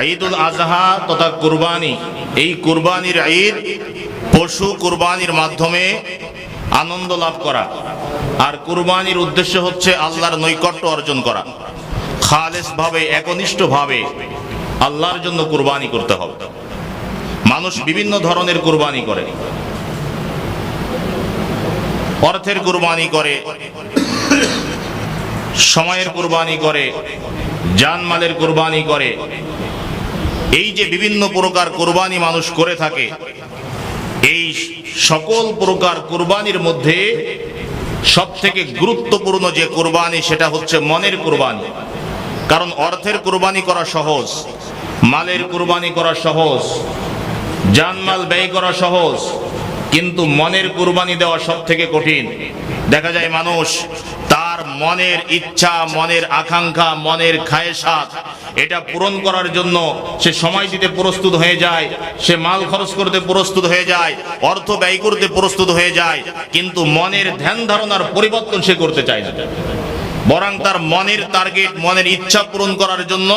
ঈদুল আজহা তথা কুরবানি। এই কুরবানির ঈদ পশু কুরবানির মাধ্যমে আনন্দ লাভ করা। আর কুরবানির উদ্দেশ্য হচ্ছে আল্লাহর নৈকট্য অর্জন করা। খালেস ভাবে একনিষ্ঠ ভাবে আল্লাহর জন্য কুরবানি করতে হবে। মানুষ বিভিন্ন ধরনের কুরবানি করে। অর্থের কুরবানি করে, সময়ের কুরবানি করে, জানমালের কুরবানি করে এই যে বিভিন্ন প্রকার কোরবানি মানুষ করে থাকে, এই সকল প্রকার কোরবানির মধ্যে সব থেকে গুরুত্বপূর্ণ যে কোরবানি সেটা হচ্ছে মনের কোরবানি। কারণ অর্থের কোরবানি করা সহজ, মালের কোরবানি করা সহজ, জানমাল ব্যয় করা সহজ, কিন্তু মনের কুরবানি দেওয়া সব থেকে কঠিন। দেখা যায় মানুষ তার মনের ইচ্ছা, মনের আকাঙ্ক্ষা, মনের খায়েসাত এটা পূরণ করার জন্য সে সময় দিতে প্রস্তুত হয়ে যায়, সে মাল খরচ করতে প্রস্তুত হয়ে যায়, অর্থ ব্যয় করতে প্রস্তুত হয়ে যায়, কিন্তু মনের ধ্যান ধারণার পরিবর্তন সে করতে চায় না। বরং তার মনের টার্গেট মনের ইচ্ছা পূরণ করার জন্য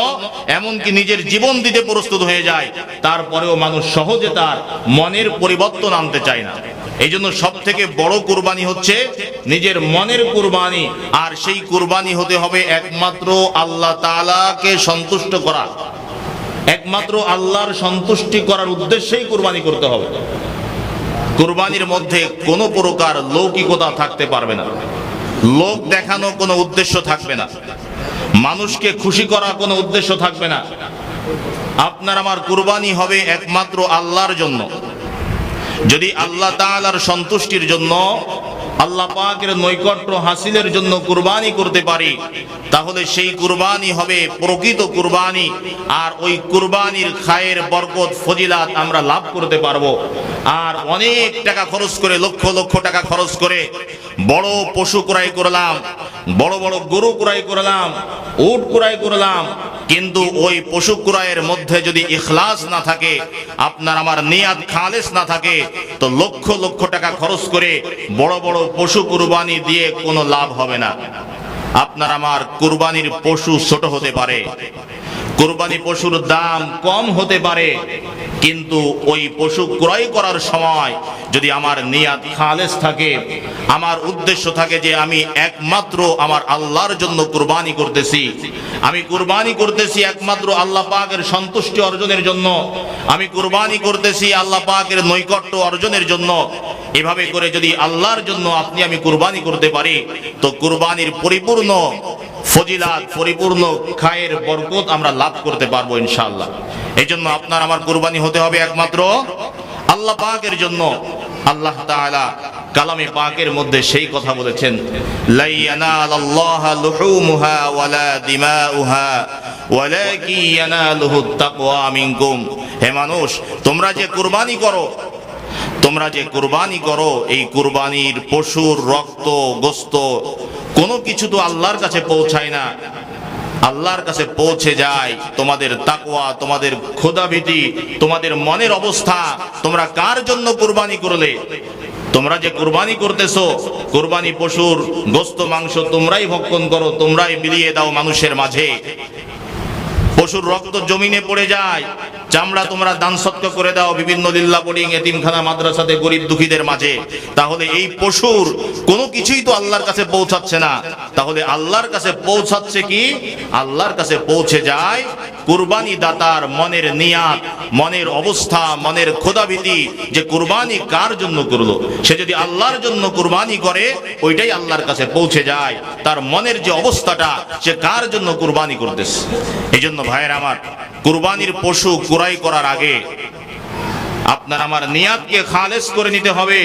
এমনকি নিজের জীবন দিতে প্রস্তুত হয়ে যায়, তারপরেও মানুষ সহজে তার মনের পরিবর্তন আনতে চায় না। এই জন্য সব থেকে বড় কুরবানি হচ্ছে নিজের মনের কুরবানি। আর সেই কুরবানি হতে হবে একমাত্র আল্লাহ তাআলাকে সন্তুষ্ট করা। একমাত্র আল্লাহর সন্তুষ্টি করার উদ্দেশ্যেই কুরবানি করতে হবে। কুরবানির মধ্যে কোনো প্রকার লৌকিকতা থাকতে পারবে না। লোক দেখানো কোনো উদ্দেশ্য থাকবে না। মানুষকে খুশি করা কোনো উদ্দেশ্য থাকবে না। আপনার আমার কুরবানি হবে একমাত্র আল্লাহর জন্য। যদি আল্লাহ তালার সন্তুষ্টির জন্য, আল্লাহ পাকের নৈকট্য হাসিলের জন্য কুরবানি করতে পারি, তাহলে সেই কুরবানি হবে প্রকৃত কুরবানি, আর ওই কুরবানির খায়ের বরকত, ফজিলাত আমরা লাভ করতে পারব। আর অনেক টাকা খরচ করে, লক্ষ লক্ষ টাকা খরচ করে বড় পশু ক্রয় করলাম, বড় বড় গরু ক্রয় করলাম, উট ক্রয় করলাম। কিন্তু ওই পশু ক্রয়ের মধ্যে যদি ইখলাস না থাকে, আপনার আমার নিয়াদ খালেস না থাকে, তো লক্ষ লক্ষ টাকা খরচ করে বড় বড় পশু কুরবানি দিয়ে কোনো লাভ হবে না। আপনার আমার কুরবানির পশু ছোট হতে পারে। কুরবানি পশুর দাম কম হতে পারে, কিন্তু ওই পশু ক্রয় করার সময় যদি আমার নিয়াত খালেস থাকে, আমার উদ্দেশ্য থাকে যে আমি একমাত্র আমার আল্লাহর জন্য কুরবানি করতেছি। আমি কুরবানি করতেছি একমাত্র আল্লাহ পাকের সন্তুষ্টি অর্জনের জন্য। আমি কুরবানি করতেছি আল্লাহ পাকের নৈকট্য অর্জনের জন্য। এভাবে করে যদি আল্লাহর জন্য আপনি আমি কুরবানি করতে পারি, তো কুরবানির পরিপূর্ণ ফজিলাত, পরিপূর্ণ খায়ের বরকত আমরা লাভ করতে পারব ইনশাআল্লাহ। এই জন্য আপনার আমার কুরবানি হতে হবে একমাত্র আল্লাহ পাকের জন্য। আল্লাহ তাআলা কালামে পাকের মধ্যে সেই কথা বলেছেন হে মানুষ, তোমরা যে কুরবানি করো তোমরা যে কুরবানি করো, এই কুরবানির পশুর রক্ত, গোস্ত, কোনো কিছু তো আল্লাহর কাছে পৌঁছায় না। আল্লাহর কাছে পৌঁছে যায়, তোমাদের তাকওয়া, তোমাদের খোদাভীতি, তোমাদের মনের অবস্থা, তোমরা কার জন্য কুরবানি করলে? তোমরা যে কুরবানি করতেছো, কুরবানি পশুর গোস্ত, মাংস তোমরাই ভক্ষণ করো, তোমরাই বিলিয়ে দাও মানুষের মাঝে। পশুর রক্ত জমিনে পড়ে যায় চামড়া তোমরা দান সত্য করে দাও বিভিন্ন লিল্লা বোর্ডিং এতিমখানা, মাদ্রাসাতে গরিব দুঃখীদের মাঝে। তাহলে এই পশুর কোনো কিছুই তো আল্লাহর কাছে পৌঁছাচ্ছে না। তাহলে আল্লাহর কাছে পৌঁছাচ্ছে কি? আল্লাহর কাছে পৌঁছে যায় কুরবানি দাতার মনের নিয়াত, মনের অবস্থা, মনের খোদাভীতি যে কুরবানি কার জন্য করল। সে যদি আল্লাহর জন্য কুরবানি করে, ওইটাই আল্লাহর কাছে পৌঁছে যায়। তার মনের যে অবস্থাটা, সে কার জন্য কুরবানি করতেছে? এই জন্য ভাইয়ের আমার, কুরবানির পশু কুরাই করার আগে আপনার আমার নিয়াতকে খালেস করে নিতে হবে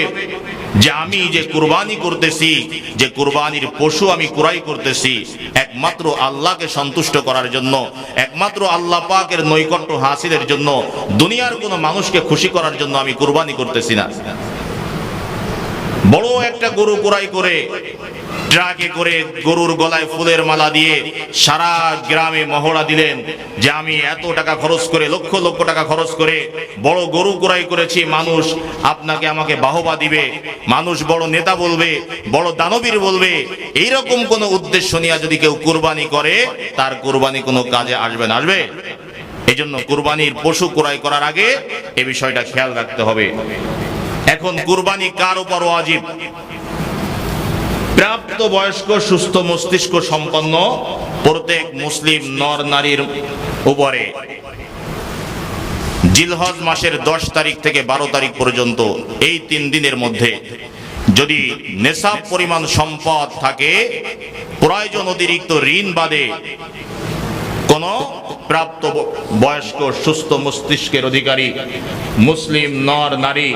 যে আমি যে কুরবানি করতেছি, যে কুরবানির পশু আমি কুরাই করতেছি, একমাত্র আল্লাহকে সন্তুষ্ট করার জন্য, একমাত্র আল্লাহ পাকের নৈকট্য হাসিলের জন্য, দুনিয়ার কোনো মানুষকে খুশি করার জন্য আমি কুরবানি করতেছি না। বড় একটা গরু কুরাই করে ট্রাকে করে গরুর গলায় ফুলের মালা দিয়ে সারা গ্রামে মহড়া দিলেন যে আমি এত টাকা খরচ করে, লক্ষ লক্ষ টাকা খরচ করে বড় গরু কুরাই করেছি, মানুষ আপনাকে আমাকে বাহবা দিবে, মানুষ বড় নেতা বলবে, বড় দানবীর বলবে, এইরকম কোনো উদ্দেশ্য নিয়ে যদি কেউ কুরবানি করে, তার কুরবানি কোনো কাজে আসবে না, আসবে? এই জন্য কুরবানির পশু ক্রয় করার আগে এ বিষয়টা খেয়াল রাখতে হবে। এখন কুরবানি কার উপর ওয়াজিব? বয়স্ক সুস্থ মস্তিষ্ক সম্পন্ন প্রত্যেক মুসলিম নর নারীর উপরে। জিলহজ মাসের দশ তারিখ থেকে বারো তারিখ পর্যন্ত এই তিন দিনের মধ্যে যদি নেশাব পরিমাণ সম্পদ থাকে, প্রয়োজন অতিরিক্ত ঋণ বাদে কোন প্রাপ্ত বয়স্ক সুস্থ মস্তিষ্কের অধিকারী, মুসলিম, নর, নারী,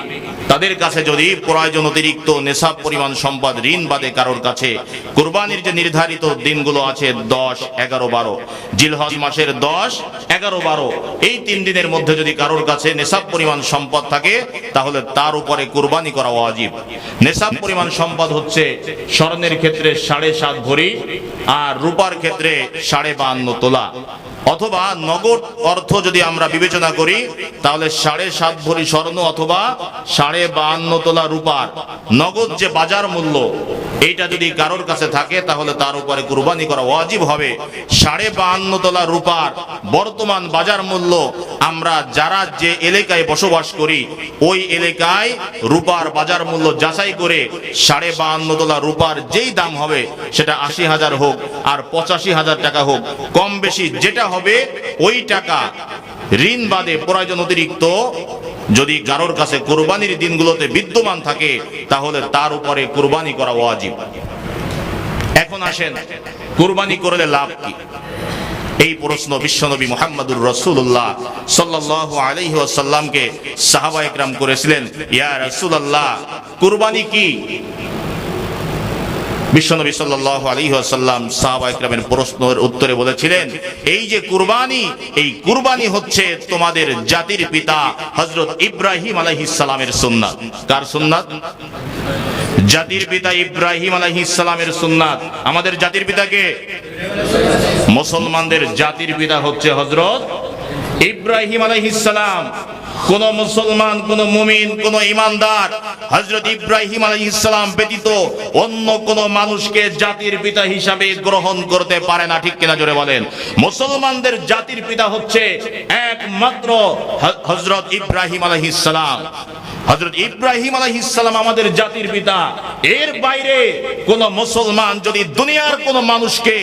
তাদের কাছে যদি প্রয়োজন অতিরিক্ত নেশাব পরিমাণ সম্পদ, ঋণ বাদে কারোর কাছে, কুরবানির যে নির্ধারিত দিনগুলো আছে দশ, এগারো, বারো, জিলহজ মাসের দশ, এগারো, বারো, এই তিন দিনের মধ্যে যদি কারোর কাছে নেশাব পরিমাণ সম্পদ থাকে, তাহলে তার উপরে কুরবানি করা ওয়াজিব। নেশাব পরিমাণ সম্পদ হচ্ছে স্বর্ণের ক্ষেত্রে সাড়ে সাত ভরি আর রূপার ক্ষেত্রে সাড়ে বাহান্ন তোলা। অথবা নগদ অর্থ যদি আমরা বিবেচনা করি, তাহলে সাড়ে সাত ভরি স্বর্ণ অথবা সাড়ে বাহান্ন তোলা রূপার নগদ যে বাজার মূল্য এইটা যদি কারোর কাছে থাকে, তাহলে তার উপরে কুরবানি করা ওয়াজিব হবে। সাড়ে বাহান্ন তোলা রূপার বর্তমান বাজার মূল্য আমরা যারা যে এলাকায় বসবাস করি, ওই এলাকায় রূপার বাজার মূল্য যাচাই করে সাড়ে বাহান্ন তোলা রূপার যেই দাম হবে, সেটা আশি হাজার হোক আর পঁচাশি হাজার টাকা হোক। কম বেশি যেটা হবে, ওই টাকা ঋণ বাদে প্রয়োজন অতিরিক্ত যদি কারোর কাছে কোরবানির দিনগুলোতে বিদ্যমান থাকে, তাহলে তার উপরে কোরবানি করা ওয়াজিব। এখন আসেন, কোরবানি করলে লাভ কি? এই প্রশ্ন বিশ্বনবী মোহাম্মদুর রসুল্লাহ সাল্লাহ আলহি সাহাবা একরাম করেছিলেন, ইয়া রসুল্লাহ কুরবানি কি? বিশ্বনবী সাল্লাহ আলী আসাল্লাম সাহাবা প্রশ্নের উত্তরে বলেছিলেন, এই যে কুরবানি, এই কুরবানি হচ্ছে তোমাদের জাতির পিতা হজরত ইব্রাহিম আলাইহিস সুন্নাত। কার সুন্নাত? জাতির পিতা ইব্রাহিম সুন্নাত। আমাদের জাতির পিতাকে মুসলমানদের জাতির পিতা হচ্ছে হজরত ইব্রাহিম আলাইহিসসালাম কোন মুসলমান, কোন মুমিন, কোন ইমানদার হজরত ইব্রাহিম আলাইহিসসালাম ব্যতীত অন্য কোন মানুষকে জাতির পিতা হিসাবে গ্রহণ করতে পারে না, ঠিক কিনা জোরে বলেন। মুসলমানদের জাতির পিতা হচ্ছে একমাত্র হজরত ইব্রাহিম আলাইহিসসালাম হজরত ইব্রাহিম আলাইহিসসালাম আমাদের জাতির পিতা। এর বাইরে কোন মুসলমান যদি দুনিয়ার কোন মানুষকে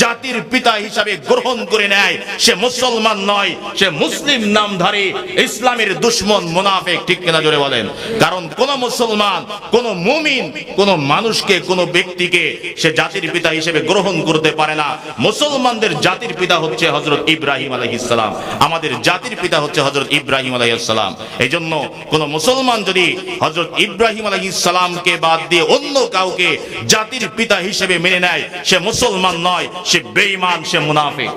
জাতির পিতা হিসাবে গ্রহণ করে নেয়, সে মুসলমান নয়, সে মুসলিম নামধারী ইসলামের দুশ্মন মুনাফেক, ঠিক কিনা জোরে বলেন? কারণ কোন মুসলমান, কোন মুমিন, কোন মানুষকে, কোন ব্যক্তিকে সে জাতির পিতা হিসেবে গ্রহণ করতে পারে না। মুসলমানদের জাতির পিতা হচ্ছে হজরত ইব্রাহিম আলাইহিসসালাম আমাদের জাতির পিতা হচ্ছে হজরত ইব্রাহিম আলাইহিসসালাম এই জন্য কোন মুসলমান যদি হজরত ইব্রাহিম আলাইহিসসালামকে বাদ দিয়ে অন্য কাউকে জাতির পিতা হিসেবে মেনে নেয়, সে মুসলমান নয়, সে বেঈমান, সে মুনাফিক।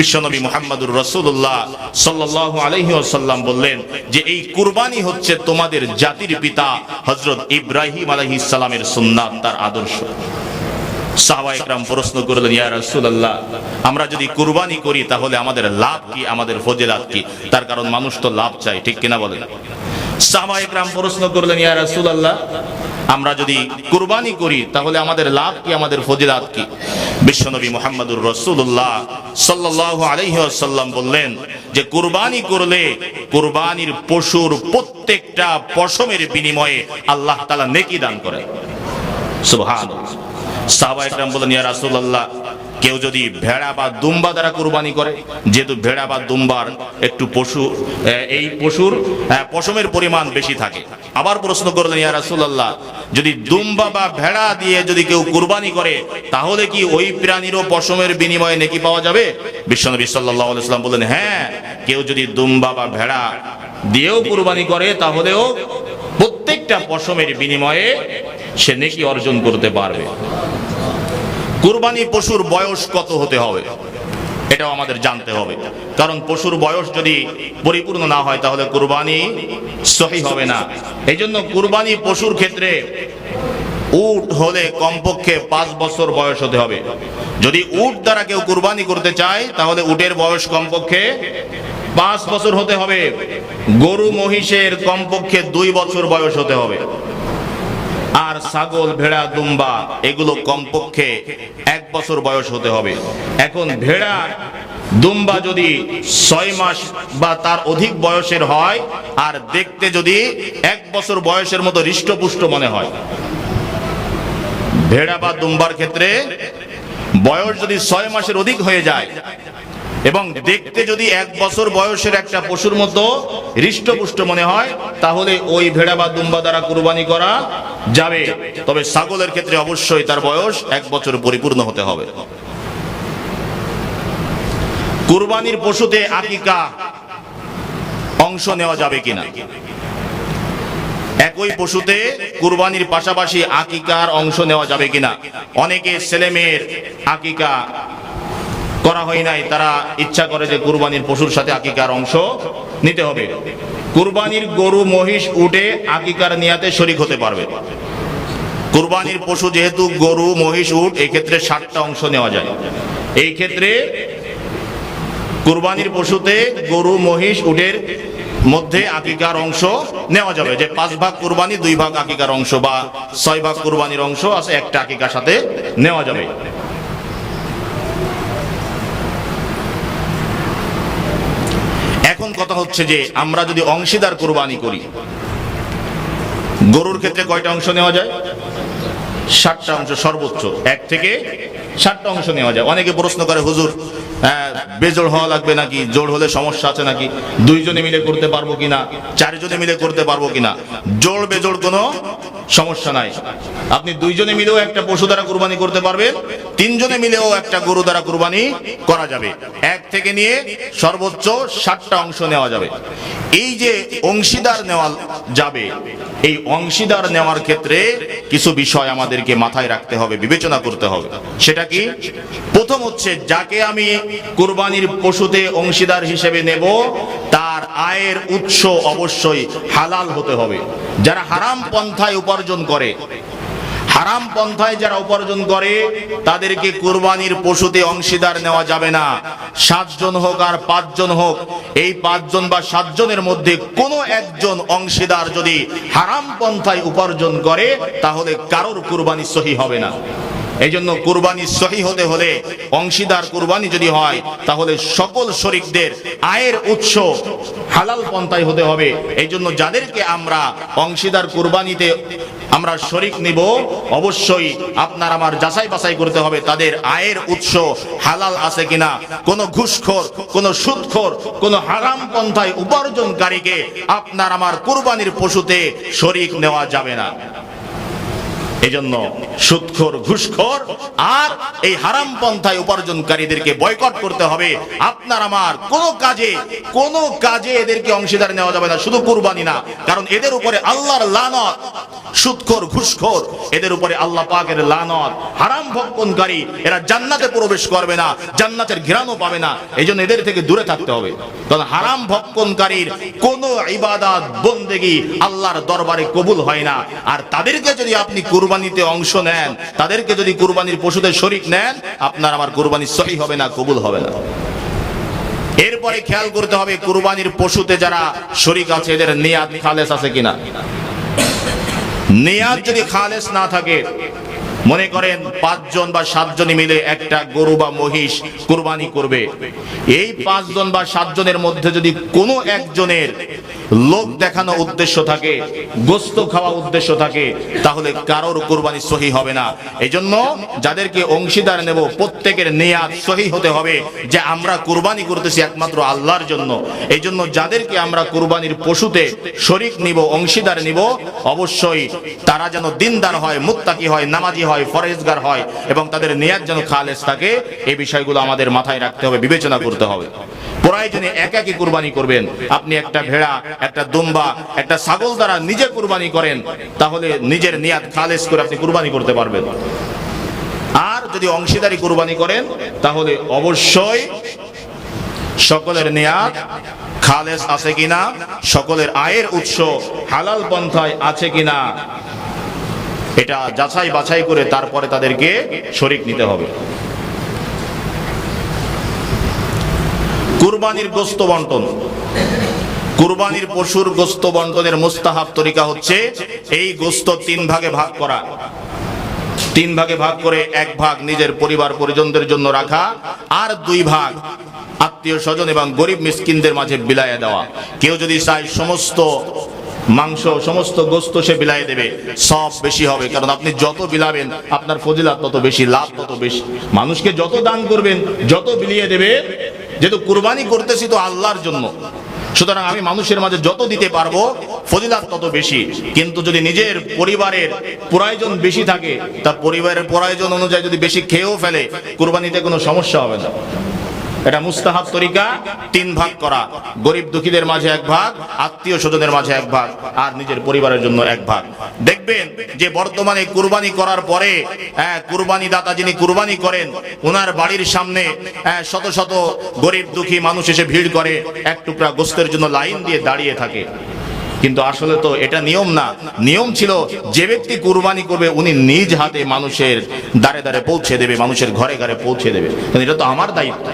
বিশ্বনবী মুহাম্মদুর রসুল্লাহ সাল্লাহ আলহি আসাল্লাম বললেন যে এই কুরবানি হচ্ছে তোমাদের জাতির পিতা হজরত ইব্রাহিম আলহি সালামের সুন্নাত, তার আদর্শ। সাহাবা একরাম প্রশ্ন করলেন, ইয়া রাসূলুল্লাহ, আমরা যদি কুরবানি করি তাহলে আমাদের লাভ কি, আমাদের ফজিলাত কি? তার কারণ মানুষ তো লাভ চায়, ঠিক কিনা বলেন? সাহাবা একরাম প্রশ্ন করলেন, ইয়া রাসূলুল্লাহ, আমরা যদি কুরবানি করি তাহলে আমাদের লাভ কি, আমাদের ফজিলাত কি? বিশ্বনবী মোহাম্মদুর রসুল্লাহ সাল্লাহ আলহ্লাম বললেন যে, কুরবানি করলে কুরবানির পশুর প্রত্যেকটা পশমের বিনিময়ে আল্লাহ তাআলা নেকি দান করে। সুবহানাল্লাহ। সাহবা বলেন ইয়া রাসূলুল্লাহ কেউ যদি ভেড়া বা দুম্বা দ্বারা কুরবানি করে, যেহেতু ভেড়া বা দুম্বার একটু পশু এই পশুর পশমের পরিমাণ বেশি থাকে। আবার প্রশ্ন করলেন, ইয়া রাসূলুল্লাহ, যদি দুম্বা বা ভেড়া দিয়ে যদি কেউ কুরবানি করে, তাহলে কি ওই প্রাণীরও পশমের বিনিময়ে নেকি পাওয়া যাবে? বিশ্বনবী সাল্লাল্লাহু আলাইহি সাল্লাম বললেন হ্যাঁ কেউ যদি দুম্বা বা ভেড়া দিয়েও কুরবানি করে, তাহলেও প্রত্যেকটা পশমের বিনিময়ে সে নেকি অর্জন করতে পারবে। কুরবানি পশুর বয়স কত হতে হবে? এটাও আমাদের জানতে হবে। কারণ পশুর বয়স যদি পরিপূর্ণ না হয়, তাহলে কুরবানি সহি হবে না। এই জন্য কুরবানি পশুর ক্ষেত্রে উট হলে কমপক্ষে পাঁচ বছর বয়স হতে হবে। যদি উট দ্বারা কেউ কুরবানি করতে চায়, তাহলে উটের বয়স কমপক্ষে পাঁচ বছর হতে হবে। গরু মহিষের কমপক্ষে দুই বছর বয়স হতে হবে। আর ছাগল, ভেড়া, দুম্বা, এগুলো কমপক্ষে এক বছর বয়স হতে হবে। এখন ভেড়া, দুম্বা যদি ছয় মাস বা তার অধিক বয়সের হয়, আর দেখতে যদি এক বছর বয়সের মতো হৃষ্টপুষ্ট মনে হয়। ভেড়া বা দুম্বার ক্ষেত্রে বয়স যদি ছয় মাসের অধিক হয়ে যায়, এবং দেখতে যদি এক বছর বয়সের একটা পশুর মতো হৃষ্টপুষ্ট মনে হয়, তাহলে ওই ভেড়া বা দুম্বা দ্বারা কুরবানি করা যাবে। তবে ছাগলের ক্ষেত্রে অবশ্যই তার বয়স এক বছর পরিপূর্ণ হতে হবে। কুরবানির পশুতে আকিকা অংশ নেওয়া যাবে কিনা? একই পশুতে কুরবানির পাশাপাশি আকিকার অংশ নেওয়া যাবে কিনা? অনেকে ছেলে মেয়ের আকিকা করা হয় নাই, তারা ইচ্ছা করে যে কুরবানির পশুর সাথে আকিকার অংশ নিতে হবে। কুরবানির গরু, মহিষ উঠে আকিকার নিয়াতে শরিক হতে পারবে। কুরবানির পশু যেহেতু গরু, মহিষ উট এই ক্ষেত্রে ষাটটা অংশ নেওয়া যায়। এই ক্ষেত্রে কুরবানির পশুতে গরু, মহিষ উটের মধ্যে আকিকার অংশ নেওয়া যাবে। যে পাঁচ ভাগ কুরবানি, দুই ভাগ আকিকার অংশ বা ছয় ভাগ কুরবানির অংশ আছে, একটা আকিকার সাথে নেওয়া যাবে এখন কথা হচ্ছে যে আমরা যদি অংশীদার কোরবানি করি, গরুর ক্ষেত্রে কয়টা অংশ নেওয়া যায়? ষাটটা অংশ সর্বোচ্চ। এক থেকে ষাটটা অংশ নেওয়া যায়। অনেকে প্রশ্ন করে, হুজুর আহ, বেজোড় হওয়া লাগবে নাকি? জোড় হলে সমস্যা আছে নাকি? দুইজনে মিলে করতে পারব কিনা? চারজনে মিলে করতে পারব কিনা? জোড় বেজোড় কোনো সমস্যা নাই। আপনি দুইজনে মিলেও একটা পশু দ্বারা কুরবানি করতে পারবেন তিনজনে মিলেও একটা গরু দ্বারা কুরবানি করা যাবে। এক থেকে নিয়ে সর্বোচ্চ ষাটটা অংশ নেওয়া যাবে। এই যে অংশীদার নেওয়া যাবে এই অংশীদার নেওয়ার ক্ষেত্রে কিছু বিষয় আমাদেরকে মাথায় রাখতে হবে বিবেচনা করতে হবে। সেটা কি? প্রথম হচ্ছে যাকে আমি কুরবানির পশুতে অংশীদার হিসেবে নেব, তার আয়ের উৎস অবশ্যই হালাল হতে হবে। যারা হারাম পন্থায় উপার্জন করে, হারাম পন্থায় যারা উপার্জন করে, তাদেরকে কুরবানির পশুতে অংশীদার নেওয়া যাবে না। সাতজন হোক আর পাঁচজন হোক, এই পাঁচজন বা সাতজনের মধ্যে কোনো একজন অংশীদার যদি হারাম পন্থায় উপার্জন করে, তাহলে কারোর কুরবানি সহি হবে না। এই জন্য কুরবানি সহি হতে হলে, অংশীদার কুরবানি যদি হয়, তাহলে সকল শরিকদের আয়ের উৎস হালাল পন্থায় হতে হবে। এই জন্য যাদেরকে আমরা অংশীদার কুরবানিতে আমরা শরিক নিব, অবশ্যই আপনার আমার যাচাই বাছাই করতে হবে, তাদের আয়ের উৎস হালাল আছে কিনা। কোনো ঘুষখোর, কোনো সুদখোর, কোন হারাম পন্থায় উপার্জনকারীকে আপনার আমার কুরবানির পশুতে শরিক নেওয়া যাবে না। এজন্য সুদখোর ঘুষখোর আর এই হারাম পন্থায় উপার্জনকারীদেরকে বয়কট করতে হবে। আপনার আমার কোন কাজে কোন কাজে এদেরকে অংশীদার নেওয়া যাবে না, শুধু কুরবানি না। কারণ এদের উপরে আল্লাহর লানত সুদখোর ঘুষখোর, এদের উপরে আল্লাহ পাকের লানত। হারাম ভক্ষণকারী, এরা জান্নাতে প্রবেশ করবে না, জান্নাতের ঘিরানো পাবে না। এই জন্য এদের থেকে দূরে থাকতে হবে। কারণ হারাম ভক্ষণকারীর কোন ইবাদত, বন্দেগি আল্লাহর দরবারে কবুল হয় না। আর তাদেরকে যদি আপনি কুরবানিতে অংশ নেন, তাদেরকে যদি কুরবানির পশুদের শরিক নেন, আপনার আমার কুরবানি সহি হবে না, কবুল হবে না। এরপরে খেয়াল করতে হবে, কুরবানির পশুতে যারা শরিক আছে, এদের নিয়াত খালেস আছে কিনা? নিয়াত যদি খালেস না থাকে মনে করেন পাঁচজন বা সাতজনে মিলে একটা গরু বা মহিষ কুরবানি করবে। এই পাঁচজন বা সাতজনের মধ্যে যদি কোনো একজনের লোক দেখানো উদ্দেশ্য থাকে, গোস্ত খাওয়া উদ্দেশ্য থাকে, তাহলে কারোর কুরবানি সহি হবে না। এই জন্য যাদেরকে অংশীদার নেব, প্রত্যেকের নেয়াত সহি হতে হবে যে আমরা কুরবানি করতেছি একমাত্র আল্লাহর জন্য। এই জন্য যাদেরকে আমরা কুরবানির পশুতে শরিক নিব, অংশীদার নিব, অবশ্যই তারা যেন দিনদার হয়, মুত্তাকি হয়, নামাজি হয়, ফরেজগার হয় এবং তাদের নেয়াত যেন খালেস থাকে এই বিষয়গুলো আমাদের মাথায় রাখতে হবে, বিবেচনা করতে হবে। প্রয়োজনে একাকি কুরবানি করবেন, আপনি একটা ভেড়া, একটা দুম্বা, একটা ছাগল দ্বারা নিজে কুরবানি করেন, তাহলে নিজের নিয়াত খালেস করে আপনি কুরবানি করতে পারবেন। আর যদি অংশীদারি কুরবানি করেন, তাহলে অবশ্যই সকলের নেয়াত খালেস আছে কিনা, সকলের আয়ের উৎস হালাল পন্থায় আছে কিনা এটা যাচাই বাছাই করে তারপরে তাদেরকে শরিক নিতে হবে। কুরবানির গোস্ত বন্টন। কুরবানির পশুর গোস্ত বন্টনের মুস্তাহাব তরিকা হচ্ছে এই গোস্ত তিন ভাগে ভাগ করা। তিন ভাগে ভাগ করে এক ভাগ নিজের পরিবার পরিজনদের জন্য রাখা আর দুই ভাগ আত্মীয় স্বজন এবং গরিব মিসকিনদের মাঝে বিলাইয়া দেওয়া। কেউ যদি চায় সমস্ত মাংস, সমস্ত গোস্ত সে বিলাই দেবে। সব বেশি হবে, কারণ আপনি যত বিলাবেন, আপনার ফজিলাত তত বেশি, লাভ তত বেশি। মানুষকে যত দান করবেন, যত বিলিয়ে দেবে, যেহেতু কুরবানি করতেছি তো আল্লাহর জন্য। সুতরাং আমি মানুষের মাঝে যত দিতে পারব, ফজিলাত তত বেশি। কিন্তু যদি নিজের পরিবারের প্রয়োজন বেশি থাকে, তার পরিবারের প্রয়োজন অনুযায়ী যদি বেশি খেয়েও ফেলে, কুরবানিতে কোনো সমস্যা হবে না। এটা মুস্তাহাব তরিকা তিন ভাগ করা। গরিব দুঃখীদের মাঝে এক ভাগ আত্মীয় স্বজনের মাঝে এক ভাগ আর নিজের পরিবারের জন্য এক ভাগ। দেখবেন যে বর্তমানে কুরবানি করার পরে হ্যাঁ, কুরবানি দাতা যিনি কুরবানি করেন ওনার বাড়ির সামনে হ্যাঁ, শত শত গরিব দুঃখী মানুষ এসে ভিড় করে এক টুকরা গোস্তের জন্য লাইন দিয়ে দাঁড়িয়ে থাকে। কিন্তু আসলে তো এটা নিয়ম না। নিয়ম ছিল যে ব্যক্তি কুরবানি করবে উনি নিজ হাতে মানুষের দ্বারে দ্বারে পৌঁছে দেবে মানুষের ঘরে ঘরে পৌঁছে দেবে। এটা তো আমার দায়িত্ব।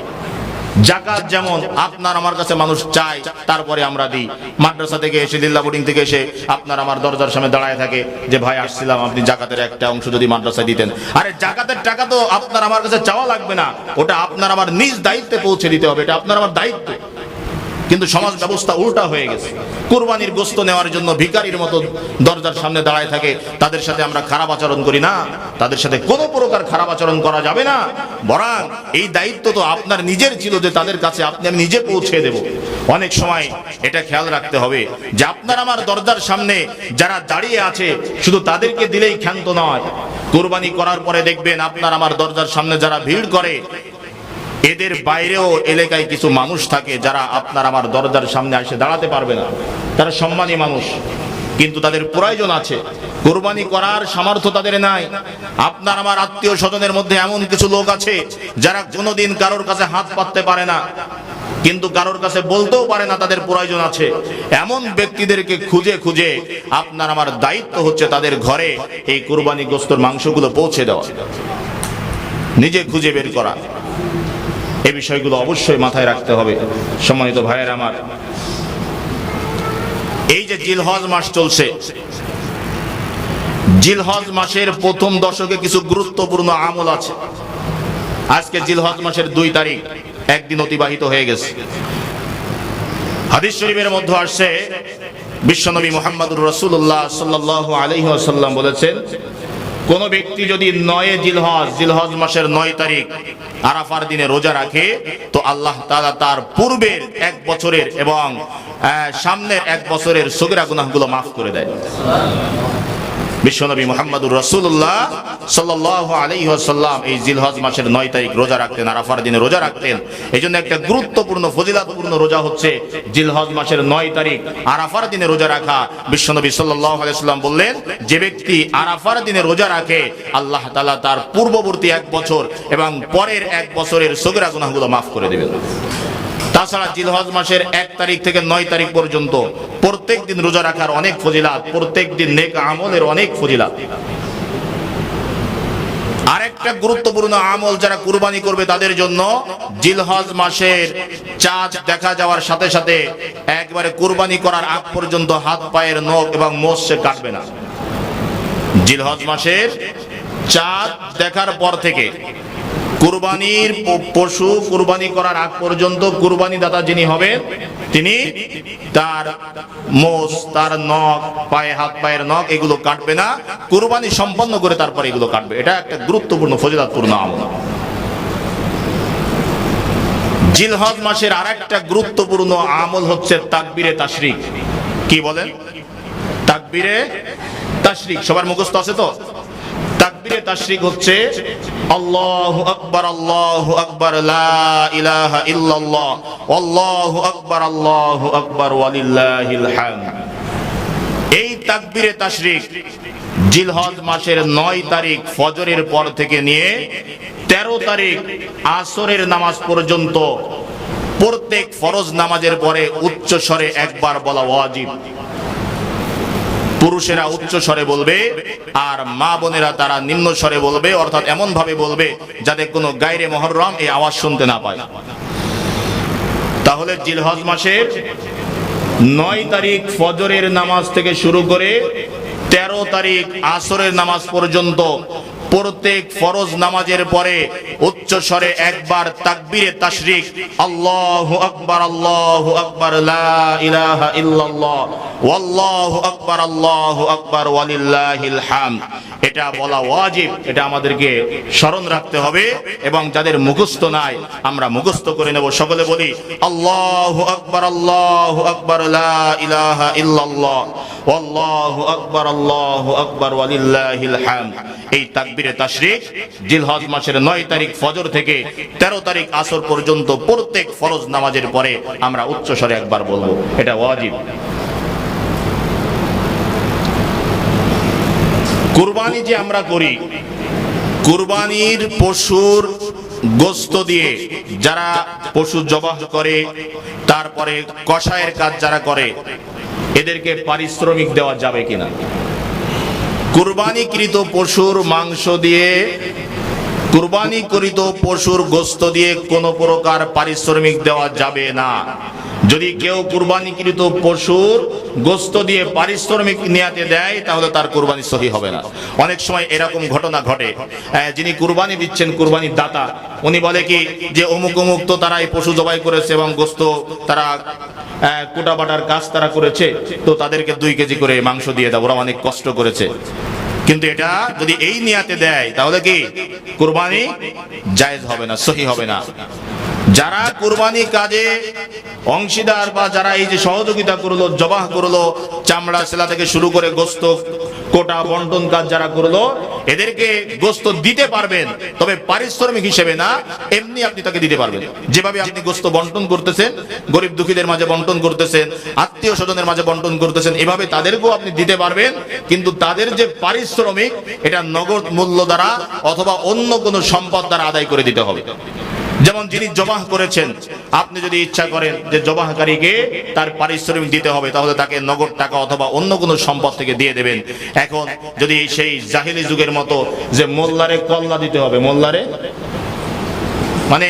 জাকাত যেমন আপনার আমার কাছে মানুষ চায়, তারপরে আমরা দিই। মাদ্রাসা থেকে এসে লিল্লা বোর্ডিং থেকে এসে আপনার আমার দরজার সামনে দাঁড়ায় থাকে যে, ভাই, আসছিলাম, আপনি জাকাতের একটা অংশ যদি মাদ্রাসায় দিতেন। আরে, জাকাতের টাকা তো আপনার আমার কাছে চাওয়া লাগবে না। ওটা আপনার আমার নিজ দায়িত্বে পৌঁছে দিতে হবে, এটা আপনার আমার দায়িত্ব। কিন্তু সমাজ ব্যবস্থা উল্টা হয়ে গেছে। কুরবানির গোস্ত নেওয়ার জন্য ভিকারির মতো দরজার সামনে দাঁড়ায় থাকে, তাদের সাথে আমরা খারাপ আচরণ করি না, তাদের সাথে কোনো প্রকার খারাপ আচরণ করা যাবে না। বরং এই দায়িত্ব তো আপনার নিজের ছিল যে তাদের কাছে আপনি আমি নিজে পৌঁছে দেব। অনেক সময় এটা খেয়াল রাখতে হবে যে আপনার আমার দরজার সামনে যারা দাঁড়িয়ে আছে, শুধু তাদেরকে দিলেই ক্ষান্ত নয়। কোরবানি করার পরে দেখবেন আপনার আমার দরজার সামনে যারা ভিড় করে এদের বাইরেও এলাকায় কিছু মানুষ থাকে যারা আপনার আমার দরজার সামনে এসে দাঁড়াতে পারবে না। তারা সম্মানী মানুষ। কিন্তু তাদের প্রয়োজন আছে। কোরবানি করার সামর্থ্য তাদের নাই। আপনার আমার আত্মীয় স্বজনের মধ্যে এমন কিছু লোক আছে যারা কোনোদিন কারোর কাছে হাত পাততে পারে না। কিন্তু কারোর কাছে বলতেও পারে না তাদের প্রয়োজন আছে। এমন ব্যক্তিদেরকে খুঁজে খুঁজে আপনার আমার দায়িত্ব হচ্ছে তাদের ঘরে এই কোরবানি গোস্তর মাংসগুলো পৌঁছে দেওয়া। নিজে খুঁজে বের করা। এই বিষয়গুলো অবশ্যই মাথায় রাখতে হবে। সম্মানিত ভাইয়ের আমার। এই যে জিলহজ মাস চলছে, জিলহজ মাসের প্রথম দশকে কিছু গুরুত্বপূর্ণ আমল আছে। আজকে জিলহজ মাসের দুই তারিখ, একদিন অতিবাহিত হয়ে গেছে। হাদিস শরীফের মধ্যে আসছে, বিশ্বনবী মোহাম্মদুর রসুল্লাহ সাল্লাহ আলহি আসাল্লাম বলেছেন কোন ব্যক্তি যদি নয় জিলহজ জিলহজ মাসের নয় তারিখ আরাফার দিনে রোজা রাখে, তো আল্লাহ তালা তার পূর্বের এক বছরের এবং সামনের এক বছরের সগিরা গুনাহগুলো মাফ করে দেয়। বিশ্বনবী মোহাম্মদুর রসুল্লাহ সাল্লাহ আলাইহি ওয়াসাল্লাম এই জিলহজ মাসের নয় তারিখ রোজা রাখতেন, আরাফার দিনে রোজা রাখতেন। এই জন্য একটা গুরুত্বপূর্ণ, ফজিলাতপূর্ণ রোজা হচ্ছে জিলহজ মাসের নয় তারিখ আরাফার দিনে রোজা রাখা। বিশ্বনবী সাল্লাহ আলাইসাল্লাম বললেন, যে ব্যক্তি আরাফার দিনে রোজা রাখে, আল্লাহ তালা তার পূর্ববর্তী এক বছর এবং পরের এক বছরের সগিরা গুনাহগুলো মাফ করে দেবেন। তাছাড়া জিলহজ মাসের এক তারিখ থেকে নয় তারিখ পর্যন্ত প্রত্যেক দিন রোজা রাখার অনেক ফজিলাত, প্রত্যেক দিন নেক আমলের অনেক ফজিলাত। আরেকটা গুরুত্বপূর্ণ আমল যারা কুরবানি করবে তাদের জন্য জিলহজ মাসের চাঁদ দেখা যাওয়ার সাথে সাথে একবারে কুরবানি করার আগ পর্যন্ত হাত পায়ের নখ এবং মোষ সে কাটবে না। জিলহজ মাসের চাঁদ দেখার পর থেকে কুরবানির পশু কুরবানি করার আগ পর্যন্ত কুরবানি দাতা যিনি হবেন, তিনি তার মোষ, তার নখ, পায়ে হাত, পায়ের নখ, এগুলো কাটবে না। কুরবানি সম্পন্ন করে তারপর এগুলো কাটবে। এটা একটা গুরুত্বপূর্ণ, ফজিলাতপূর্ণ আমল। জিলহজ মাসের আরেকটা গুরুত্বপূর্ণ আমল হচ্ছে তাকবিরে তাশরিক। কি বলেন? তাকবিরে তাশরিক। সবার মুখস্থ আছে তো? এই তাকবিরে তাশরিক জিলহজ মাসের নয় তারিখ ফজরের পর থেকে নিয়ে তেরো তারিখ আসরের নামাজ পর্যন্ত প্রত্যেক ফরজ নামাজের পরে উচ্চ স্বরে একবার বলা ওয়াজিব। পুরুষেরা উচ্চ স্বরে বলবে, আর মা বোনেরা তারা নিম্ন স্বরে বলবে, অর্থাৎ এমন ভাবে বলবে, যাতে কোনো গাইরে মহরম এই আওয়াজ শুনতে না পায়। তাহলে জিলহজ মাসের নয় তারিখ ফজরের নামাজ থেকে শুরু করে তেরো তারিখ আসরের নামাজ পর্যন্ত প্রত্যেক ফরজ নামাজের পরে উচ্চ স্বরে একবার তাকবীরে তাশরিক, আল্লাহু আকবার আল্লাহু আকবার, লা ইলাহা ইল্লাল্লাহ, ওয়াল্লাহু আকবার, আল্লাহু আকবার, ওয়ালিল্লাহিল হামদ। এটা বলা ওয়াজিব, এটা আমাদেরকে স্মরণ রাখতে হবে এবং যাদের মুখস্থ নাই, আমরা মুখস্থ করে নেব। সকলে বলি, আল্লাহু আকবার আল্লাহু আকবার, লা ইলাহা ইল্লাল্লাহ, ওয়াল্লাহু আকবার, আল্লাহু আকবার, ওয়ালিল্লাহিল হামদ। এই তাকবীরে তাশরিক, জিলহজ মাসের 9 তারিখ ফজর থেকে 13 তারিখ আসর পর্যন্ত প্রত্যেক ফরজ নামাজের পরে আমরা উচ্চ স্বরে একবার বলব, এটা ওয়াজিব। কুরবানি যে আমরা করি, কুরবানির পশুর গোস্ত দিয়ে যারা পশু জবাহ করে, তারপরে কষায়ের কাজ যারা করে, এদেরকে পারিশ্রমিক দেওয়া যাবে কিনা? কুরবানিকৃত পশুর মাংস দিয়ে কুরবানিকৃত পশুর গোস্ত দিয়ে কোনো প্রকার পারিশ্রমিক দেওয়া যাবে না। যদি কেউ কুরবানিকৃত পশুর গোস্ত দিয়ে পারিশ্রমিক নিয়াতে দেয়, তাহলে তার কুরবানি সহি হবে না। অনেক সময় এরকম ঘটনা ঘটে। যিনি কুরবানি দিচ্ছেন, কুরবানির দাতা, উনি বলে কি যে অমুক অমুক তো তারা এই পশু জবাই করেছে এবং গোস্ত তারা কোটা বাটার কাজ তারা করেছে, তো তাদেরকে দুই কেজি করে মাংস দিয়ে দাও, ওরা অনেক কষ্ট করেছে। কিন্তু এটা যদি এই নিয়াতে দেয়, তাহলে কি কুরবানি জায়েজ হবে না, সহি হবে না। যারা কুরবানি কাজে অংশীদার বা যারা এই যে সহযোগিতা করল, জবাহ করল, চামড়া সেলা থেকে শুরু করে গোস্ত, কোটা, বন্টন কাজ যারা করল, এদেরকে গোস্ত দিতে পারবেন, তবে পারিশ্রমিক হিসেবে না, এমনি আপনি তাকে দিতে পারবেন। যেভাবে আপনি গোস্ত বন্টন করতেছেন, গরিব দুঃখীদের মাঝে বন্টন করতেছেন, আত্মীয় স্বজনের মাঝে বন্টন করতেছেন, এভাবে তাদেরকেও আপনি দিতে পারবেন, কিন্তু তাদের যে পারিশ্রমিক, এটা নগদ মূল্য দ্বারা অথবা অন্য কোনো সম্পদ দ্বারা আদায় করে দিতে হবে। যেমন যিনি জবাহ করেছেন, আপনি যদি ইচ্ছা করেন যে জবাহকারীকে তার পারিশ্রমিক দিতে হবে, তাহলে তাকে নগদ টাকা অথবা অন্য কোনো সম্পদ থেকে দিয়ে দেবেন। এখন যদি সেই জাহিলি যুগের মতো যে মোল্লারে কল্লা দিতে হবে, মোল্লারে? মানে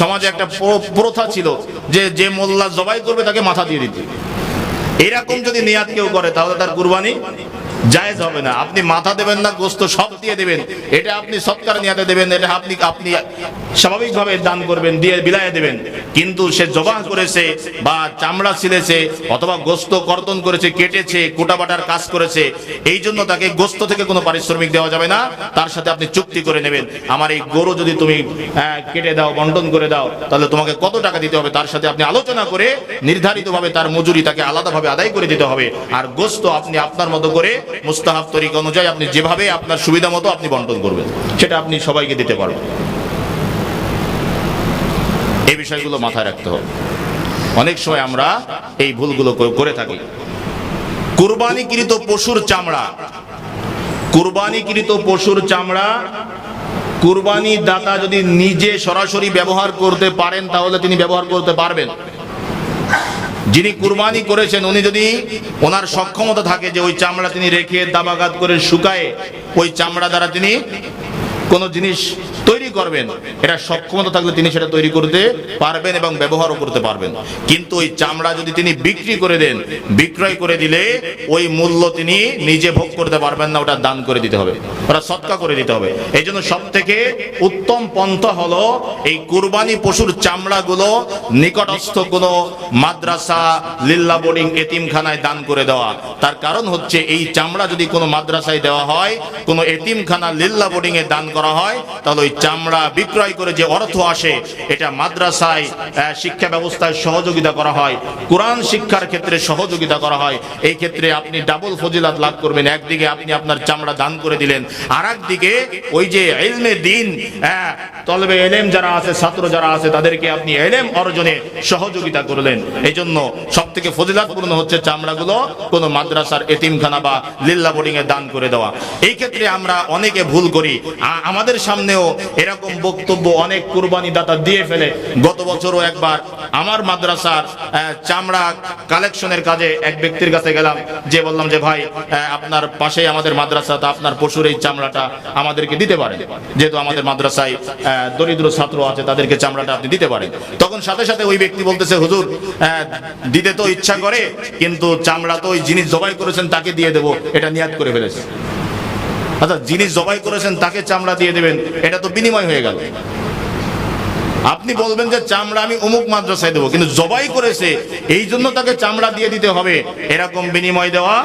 সমাজে একটা প্রথা ছিল যে যে মোল্লা জবাই করবে তাকে মাথা দিয়ে দিতে। এরকম যদি নিয়াত কেউ করে, তাহলে তার কুরবানি জায়েজ হবে না। আপনি মাথা দেবেন না, গোস্ত সব দিয়ে দেবেন। এটা আপনি সৎকার নিয়াতে দেবেন, এটা আপনি আপনি স্বাভাবিকভাবে দান করবেন, দিয়ে বিলায় দেবেন। কিন্তু সে জবাহ করেছে বা চামড়া ছিলেছে অথবা গোস্ত কর্তন করেছে, কেটেছে, কোটাবাটার কাজ করেছে, এই জন্য তাকে গোস্ত থেকে কোনো পারিশ্রমিক দেওয়া যাবে না। তার সাথে আপনি চুক্তি করে নেবেন। আমার এই গরু যদি তুমি কেটে দাও, বন্টন করে দাও, তাহলে তোমাকে কত টাকা দিতে হবে? তার সাথে আপনি আলোচনা করে নির্ধারিতভাবে তার মজুরি তাকে আলাদাভাবে আদায় করে দিতে হবে। আর গোস্ত আপনি আপনার মতো করে মুস্তাহাব তরিকা অনুযায়ী আপনি যেভাবে আপনার সুবিধা মতো আপনি বন্টন করবেন, সেটা আপনি সবাইকে দিতে পারবেন। বিষয়গুলো মাথায় রাখতে হবে। অনেক সময় আমরা এই ভুলগুলো করে- থাকি। কুরবানিকৃত পশুর চামড়া। কুরবানিকৃত পশুর চামড়া কুরবানি দাতা যদি নিজে সরাসরি ব্যবহার করতে পারেন, তাহলে তিনি ব্যবহার করতে পারবেন। যিনি কুরবানি করেছেন, উনি যদি ওনার সক্ষমতা থাকে যে ওই চামড়া তিনি রেখে দাবাগাত করে শুকায়ে, ওই চামড়া দ্বারা তিনি কোনো জিনিস তৈরি করবেন, এটা সক্ষমতা থাকলে তিনি সেটা তৈরি করতে পারবেন এবং ব্যবহারও করতে পারবেন। কিন্তু ওই চামড়া যদি তিনি বিক্রি করে দেন, বিক্রয় করে দিলে ওই মূল্য তিনি নিজে ভোগ করতে পারবেন না, ওটা দান করে দিতে হবে, ওটা সৎকা করে দিতে হবে। এই জন্য সব থেকে উত্তম পন্থা হলো এই কুরবানি পশুর চামড়াগুলো নিকটস্থ কোনো মাদ্রাসা, লিল্লা বোর্ডিং, এতিমখানায় দান করে দেওয়া। তার কারণ হচ্ছে এই চামড়া যদি কোনো মাদ্রাসায় দেওয়া হয়, কোনো এতিমখানা, লিল্লা বোর্ডিং এ দান করা হয়, তাহলে ওই চামড়া বিক্রয় করে যে অর্থ আসে, এটা মাদ্রাসায় শিক্ষা ব্যবস্থায় সহযোগিতা করা হয়, কোরআন শিক্ষার ক্ষেত্রে সহযোগিতা করা হয়। এই ক্ষেত্রে আপনি ডাবল ফজিলাত লাভ করবেন। একদিকে আপনি আপনার চামড়া দান করে দিলেন আর একদিকে ওই যে এলমে দিন তলবে এলেম যারা আছে, ছাত্র যারা আছে, তাদেরকে আপনি এলেম অর্জনে সহযোগিতা করলেন। এই জন্য সব থেকে ফজিলাতপূর্ণ হচ্ছে চামড়াগুলো কোনো মাদ্রাসার এতিমখানা বা লিল্লা বোর্ডিং এ দান করে দেওয়া। এই ক্ষেত্রে আমরা অনেকে ভুল করি। আমাদের সামনেও এরকম বক্তব্য অনেক কুরবানি দাতা দিয়ে ফেলে। গত বছরও একবার আমার মাদ্রাসার চামড়া কালেকশনের কাজে এক ব্যক্তির কাছে গেলাম। যে বললাম যে, ভাই আপনার পাশেই আমাদের মাদ্রাসা আপনার পশুর এই চামড়াটা আমাদেরকে দিতে পারেন। যেহেতু আমাদের মাদ্রাসায় দরিদ্র ছাত্র আছে, তাদেরকে চামড়াটা আপনি দিতে পারেন। তখন সাথে সাথে ওই ব্যক্তি বলতেছে, হুজুর দিতে তো ইচ্ছা করে, কিন্তু চামড়া তো ওই জিনিস জবাই করেছেন তাকে দিয়ে দেবো। এটা নিয়াত করে ফেলেছে। আচ্ছা যিনি জবাই করেছেন তাকে চামড়া দিয়ে দেবেন এটা তো বিনিময় হয়ে গেল। আপনি বলবেন যে চামড়া আমি অমুক মাদ্রাসায় দেবো, কিন্তু জবাই করেছে, এই জন্য তাকে চামড়া দিয়ে দিতে হবে। এরকম বিনিময় দেওয়া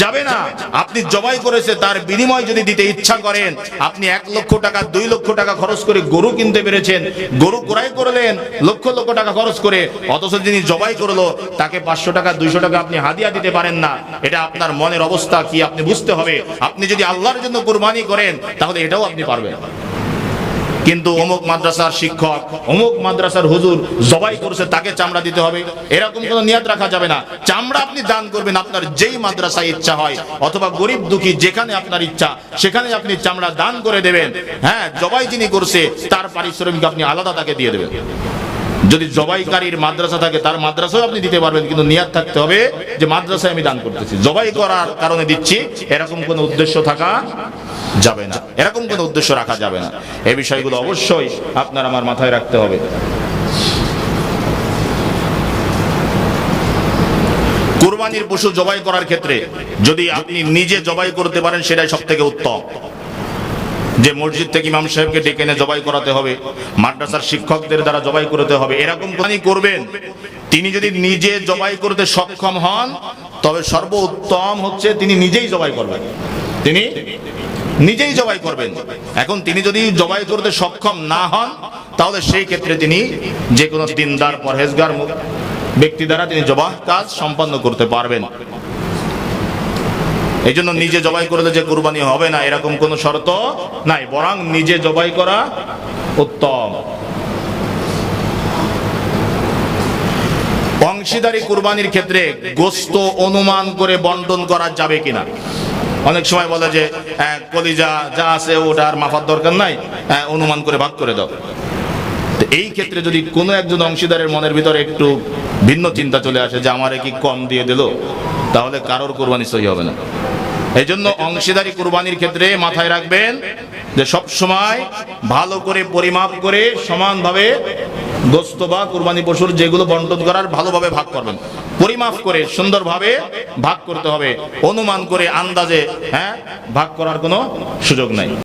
যাবে না। আপনি জবাই করেছে, তার বিনিময় যদি দিতে ইচ্ছা করেন, আপনি এক লক্ষ টাকা, দুই লক্ষ টাকা খরচ করে গরু কিনতে পেরেছেন, গরু ক্রয় করলেন, লক্ষ লক্ষ টাকা খরচ করে, অথচ যিনি জবাই করল, তাকে পাঁচশো টাকা, দুইশো টাকা আপনি হাদিয়া দিতে পারেন না। এটা আপনার মনের অবস্থা কি আপনি বুঝতে হবে। আপনি যদি আল্লাহর জন্য কোরবানি করেন, তাহলে এটাও আপনি পারবেন। কিন্তু অমুক মাদ্রাসার শিক্ষক, অমুক মাদ্রাসার হুজুর জবাই করছে, তাকে চামড়া দিতে হবে। এরকম কোনো নিয়াদ রাখা যাবে না। চামড়া আপনি দান করবেন আপনার যেই মাদ্রাসায় ইচ্ছা হয়, অথবা গরিব দুঃখী যেখানে আপনার ইচ্ছা, সেখানে আপনি চামড়া দান করে দেবেন। হ্যাঁ জবাই যিনি করছে, তার পারিশ্রমিক আপনি আলাদা তাকে দিয়ে দেবেন। যদি জবাইকারীর মাদ্রাসা থাকে, তার মাদ্রাসাও আপনি দিতে পারবেন, কিন্তু নিয়াদ থাকতে হবে যে মাদ্রাসায় আমি দান করতেছি। জবাই করার কারণে দিচ্ছি, এরকম কোনো উদ্দেশ্য থাকা যাবে না। এরকম কোনো উদ্দেশ্য রাখা যাবে না। এই বিষয়গুলো অবশ্যই আপনার আমার মাথায় রাখতে হবে। কুরবানির পশু জবাই করার ক্ষেত্রে যদি আপনি নিজে জবাই করতে পারেন, সেটাই সব থেকে উত্তম। যে মসজিদ থেকে ইমাম সাহেবকে ডেকে এনে জবাই করাতে হবে, মাদ্রাসার শিক্ষকদের দ্বারা জবাই করতে হবে, এরকম কোরবানি করবেন। তিনি যদি নিজে জবাই করতে সক্ষম হন, তবে সর্বোত্তম হচ্ছে তিনি নিজেই জবাই করবেন। তিনি নিজেই জবাই করবেন। এখন তিনি যদি জবাই করতে সক্ষম না হন, তাহলে সেই ক্ষেত্রে তিনি যে কোনো দিনদার, পরহেজগার ব্যক্তি দ্বারা তিনি জবাহ কাজ সম্পন্ন করতে পারবেন। এই জন্য নিজে জবাই করলে যে কুরবানি হবে না, এরকম কোনো শর্ত নাই, বরং নিজে জবাই করা উত্তম। অংশীদারি কুরবানির ক্ষেত্রে গোস্ত অনুমান করে বন্টন করা যাবে কিনা? অনেক সময় বলে যে কলিজা যা আছে ওটা আর মাফার দরকার নাই অনুমান করে ভাগ করে দাও। তো এই ক্ষেত্রে যদি কোনো একজন অংশীদারের মনের ভিতরে একটু ভিন্ন চিন্তা চলে আসে যে আমার কি কম দিয়ে দিল? তাহলে কারোর কোরবানি সহি হবে না। এই জন্য অংশীদারি কোরবানির ক্ষেত্রে মাথায় রাখবেন যে সব সময় ভালো করে পরিমাপ করে সমানভাবে গোস্ত বা কুরবানি পশুর যেগুলো বন্টন করার ভালোভাবে ভাগ করবেন। পরিমাপ করে সুন্দরভাবে ভাগ করতে হবে। অনুমান করে আন্দাজে হ্যাঁ ভাগ করার কোনো সুযোগ নাই।